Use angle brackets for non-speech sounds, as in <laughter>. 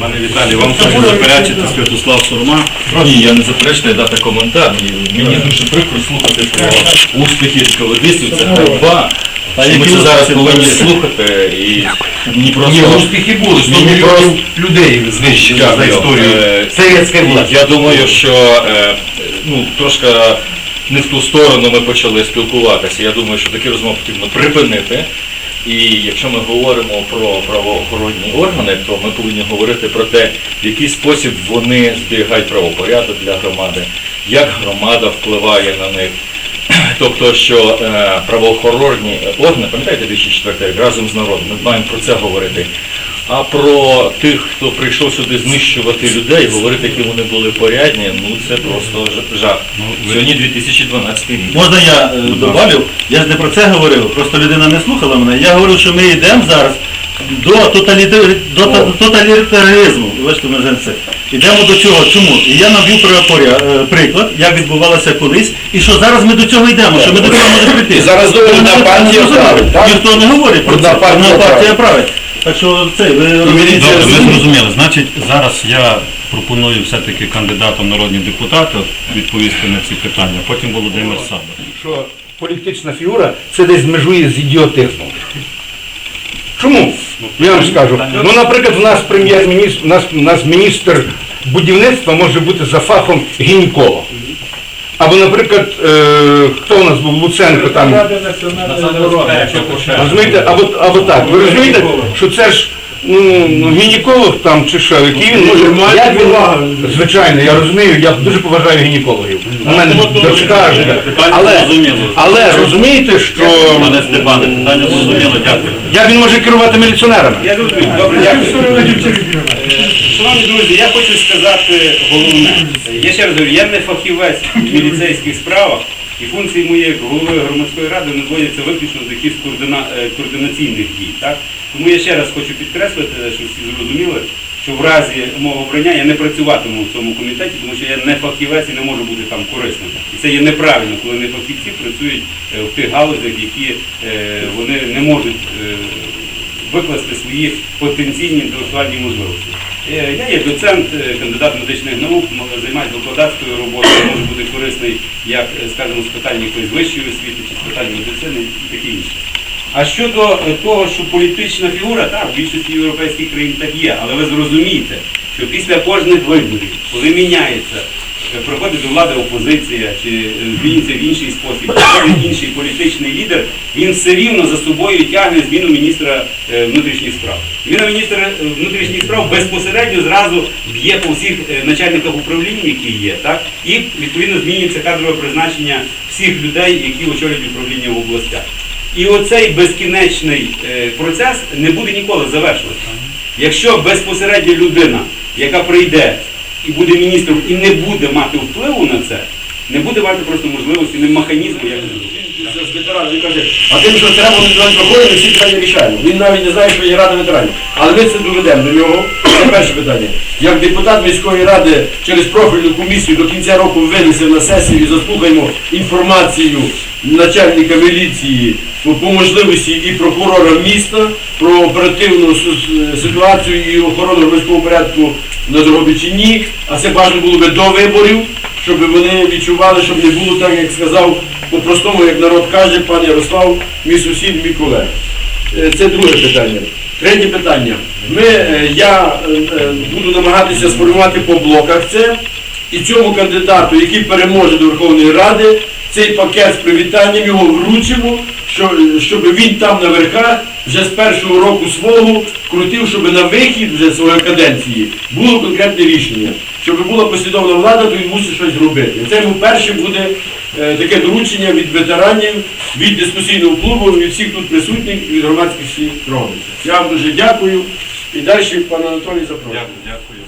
Пане Віталій, вам хочу заперечити Святослав Сурма. Ні, я не заперечую дати коментар. Мені дуже прикро слухати про успіхи сковидистів, це ганьба. Що Ми це зараз повинні слухати і Ні, просто... успіхи були, 100 мільйонів просто- людей знищили за історію Е, совєтської власті. Я думаю, що е, ну, трошки не в ту сторону ми почали спілкуватися. Я думаю, що такі розмови потрібно припинити. І якщо ми говоримо про правоохоронні органи, то ми повинні говорити про те, в який спосіб вони зберігають правопорядок для громади, як громада впливає на них. <clears throat> Тобто, що е, правоохоронні органи, пам'ятаєте 2004 рік, разом з народом, ми маємо про це говорити. А про тих, хто прийшов сюди знищувати людей, говорити, які вони були порядні, ну це просто жах. Сьогодні 2012 рік. Можна я е, добавлю? Я ж не про це говорив, просто людина не слухала мене. Я говорив, що ми йдемо зараз до, тоталітар... до та- тоталітаризму. Бачите, ми вже це. Йдемо до цього. Чому? І я навів е, приклад, як відбувалося колись, і що зараз ми до цього йдемо, що ми до цього можемо прийти. Зараз одна партія править, так? Ніхто не говорить про це. партія Одна партія править. Так що це, ви розумієте, Добре, ви зрозуміли. Значить, зараз я пропоную все-таки кандидатам народні депутати відповісти на ці питання. Потім Володимир Сабер. що політична фігура це десь межує з ідіотизмом. Чому? Я вам скажу. Ну, наприклад, у нас прем'єр-міністр, у нас, у нас міністр будівництва може бути за фахом гінеколог. Або, наприклад, е, хто у нас був Луценко там. Розумієте, або, або так. Ви розумієте, що це ж ну, ну, гінеколог там чи що, який він може. Як він, звичайно, я розумію, я дуже поважаю гінекологів. У мене дочка живе. Але, але розумієте, що Пане Степане, питання зрозуміло, дякую. як він може керувати міліціонерами? Я розумію. Добре, дякую. Е, Шановні друзі, я хочу сказати головне. Я ще раз говорю, я не фахівець в міліцейських справах, і функції мої як голови громадської ради не зводяться виключно до якихось координа- е, координаційних дій. Так? Тому я ще раз хочу підкреслити, щоб всі зрозуміли, що в разі мого обрання я не працюватиму в цьому комітеті, тому що я не фахівець і не можу бути там корисним. І це є неправильно, коли не фахівці працюють е, в тих галузях, які е, вони не можуть викласти свої потенційні інтелектуальні можливості. Е, Я є доцент, е, кандидат медичних наук, займаюся викладацькою роботою, може бути корисний як, е, скажімо, з питань якоїсь вищої освіти чи з питань медицини і таке інше. А щодо того, що політична фігура, так, в більшості європейських країн так є, але ви зрозумієте, що після кожних виборів, коли міняється, приходить до влади опозиція чи е, змінюється в інший спосіб, приходить інший політичний лідер, він все рівно за собою тягне зміну міністра е, внутрішніх справ. Зміна міністра е, внутрішніх справ безпосередньо зразу б'є по всіх начальниках управлінь, які є, так? і відповідно змінюється кадрове призначення всіх людей, які очолюють управління в областях. І оцей безкінечний процес не буде ніколи завершуватися. Якщо безпосередньо людина, яка прийде і буде міністром, і не буде мати впливу на це, не буде мати просто можливості, не механізму, як це зробити. він каже, а тим, що треба ветеран проходить, ми всі питання рішаємо. Він навіть не знає, що є рада ветеранів. Але ми це доведемо до нього. Це перше питання. Як депутат міської ради через профільну комісію до кінця року винесемо на сесію і заслухаємо інформацію начальника міліції по можливості і прокурора міста про оперативну ситуацію і охорону громадського порядку на Дрогобичині, а це бажано було би до виборів, щоб вони відчували, щоб не було так, як сказав по-простому, як народ каже, пан Ярослав, мій сусід, мій колега. Е, Це друге питання. Третє питання. Ми, е, я е, буду намагатися сформувати по блоках це, і цьому кандидату, який переможе до Верховної Ради, цей пакет з привітанням його вручимо, що, щоб він там на верхах вже з першого року свого крутив, щоб на вихід вже своєї каденції було конкретне рішення. Щоб була послідовна влада, то він мусить щось робити. Це йому перше буде е, таке доручення від ветеранів, від дискусійного клубу, від всіх тут присутніх, і від громадських всіх Дрогобича. Я вам дуже дякую. І далі пане Анатолій запрошую. Дякую.